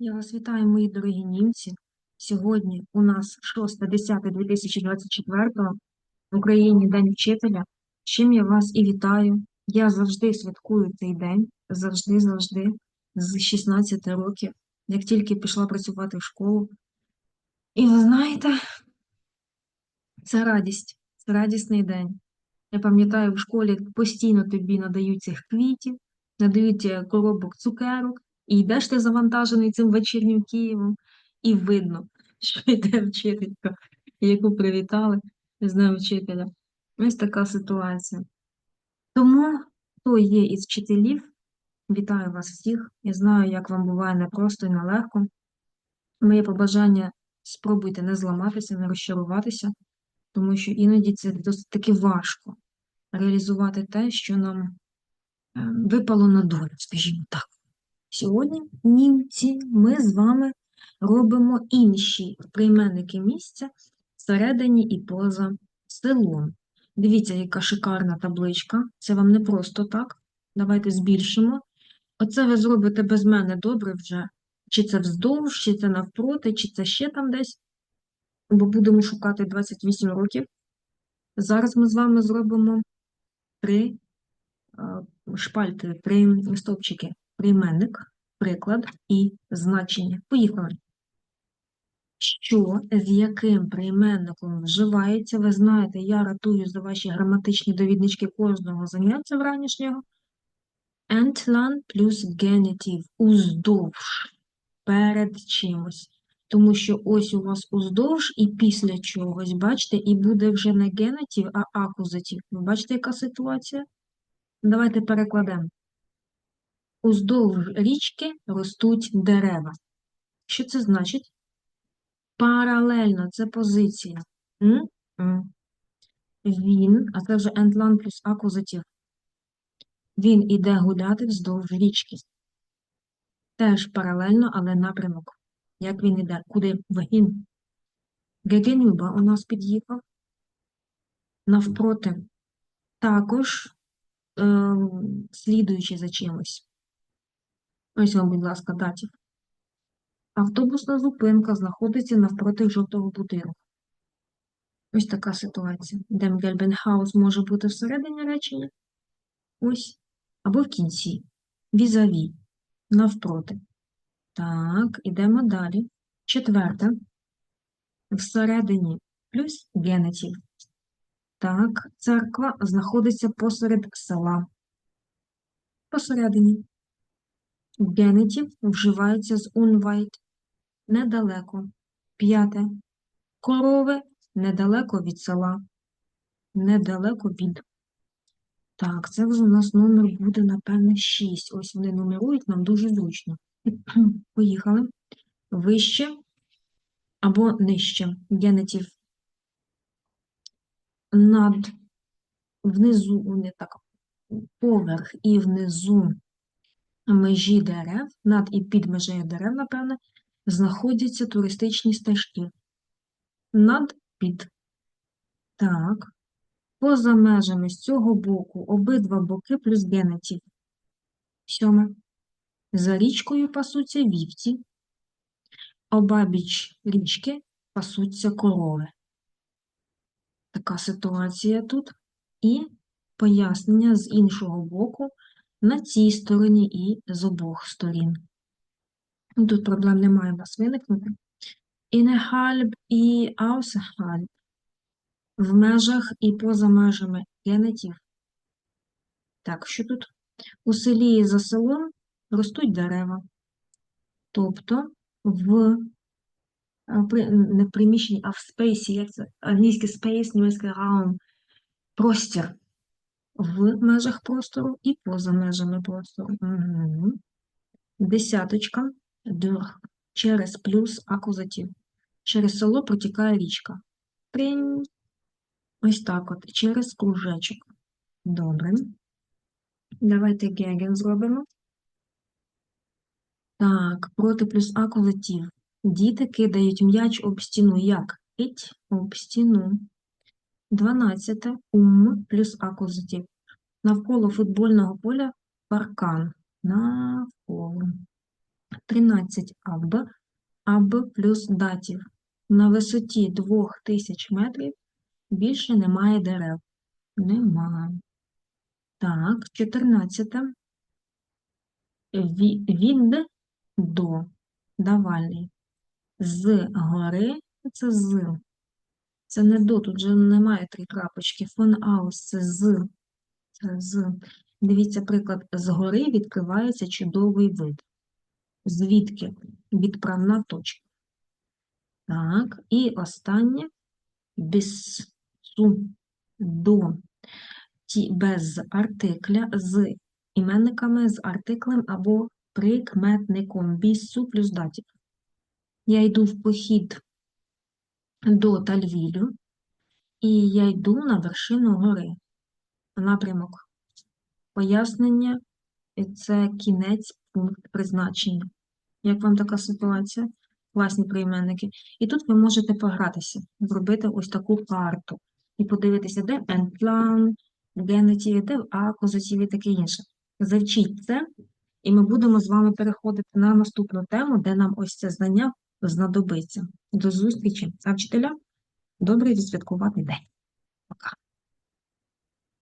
Я вас вітаю, мої дорогі німці. Сьогодні у нас 6.10.2024 в Україні День вчителя. З чим я вас і вітаю. Я завжди святкую цей день, завжди, завжди, з 16 років, як тільки пішла працювати в школу. І ви знаєте, це радість, це радісний день. Я пам'ятаю, в школі постійно тобі надають цих квітів, надають е, коробок цукерок, і йдеш ти завантажений цим вечірнім Києвом, і видно, що йде вчителька, яку привітали з Днем вчителя. Ось така ситуація. Тому, хто є із вчителів, вітаю вас всіх. Я знаю, як вам буває непросто і нелегко. Моє побажання спробуйте не зламатися, не розчаруватися, тому що іноді це досить таки важко реалізувати те, що нам е, випало на долю, скажімо так. Сьогодні, німці, ми з вами робимо інші прийменники місця всередині і поза селом. Дивіться, яка шикарна табличка. Це вам не просто так. Давайте збільшимо. Оце ви зробите без мене добре вже. Чи це вздовж, чи це навпроти, чи це ще там десь. Бо будемо шукати 28 років. Зараз ми з вами зробимо три е, шпальти, три стовпчики. Прийменник, приклад і значення. Поїхали. Що з яким прийменником вживається, ви знаєте, я ратую за ваші граматичні довіднички кожного заняття вранішнього. Ентлан плюс генетив уздовж перед чимось. Тому що ось у вас уздовж і після чогось, бачите, і буде вже не генетив, а акузатив. Ви бачите, яка ситуація? Давайте перекладемо. Уздовж річки ростуть дерева. Що це значить? Паралельно, це позиція. М? М. Він, а це вже ентлан плюс акузатив. Він іде гуляти вздовж річки. Теж паралельно, але напрямок. Як він іде? Куди? Вгін. Гегенюба у нас під'їхав. Навпроти. Також е, слідуючи за чимось. Ось вам, будь ласка, датів. Автобусна зупинка знаходиться навпроти жовтого будинку. Ось така ситуація. Дем Гельбенхаус може бути всередині речення. Ось. Або в кінці. Візаві. Навпроти. Так, ідемо далі. Четверте. Всередині плюс генетів. Так, церква знаходиться посеред села. Посередині. Генетів вживається з unweit недалеко. П'яте. Корови недалеко від села. Недалеко від. Так, це вже у нас номер буде, напевне, 6. Ось вони нумерують, нам дуже зручно. Поїхали. Вище або нижче. Генетів над, внизу, не так, поверх і внизу межі дерев, над і під межею дерев, напевне, знаходяться туристичні стежки. Над під. Так. Поза межами з цього боку обидва боки плюс генетів. Сьоме. За річкою пасуться вівці, обабіч річки пасуться корови. Така ситуація тут. І пояснення з іншого боку на цій стороні і з обох сторін. Ну, Тут проблем немає у вас виникнути. Innerhalb і außerhalb. В межах і поза межами генетів. Так, що тут? У селі і за селом ростуть дерева. Тобто в не в приміщенні, а в спейсі, як це англійський спейс, німецький раум, простір в межах простору і поза межами простору. Угу. Десяточка, дюр, через плюс акузатив. Через село протікає річка. Принь. Ось так от, через кружечок. Добре. Давайте геген зробимо. Так, проти плюс акузатив. Діти кидають м'яч об стіну. Як? Іть об стіну. 12. Ум плюс акузатив. Навколо футбольного поля паркан. Навколо. 13 аб, аб плюс датів. На висоті 2000 метрів більше немає дерев. Немає. Так, 14. Ві- Від до. Давальний. З гори це з. Це не до, тут же немає три крапочки. Фон аус це з. Це з. Дивіться, приклад. Згори відкривається чудовий вид. Звідки? Відправна точка. Так, і останнє без до ті без артикля з іменниками з артиклем або прикметником бісу плюс датів. Я йду в похід до Тальвілю, і я йду на вершину гори. Напрямок пояснення – це кінець, пункт призначення. Як вам така ситуація? Класні прийменники. І тут ви можете погратися, зробити ось таку карту і подивитися, де енплан, генетів, де акузатів і таке інше. Завчіть це, і ми будемо з вами переходити на наступну тему, де нам ось це знання знадобиться. До зустрічі, а вчителя, добрий відсвяткувати день!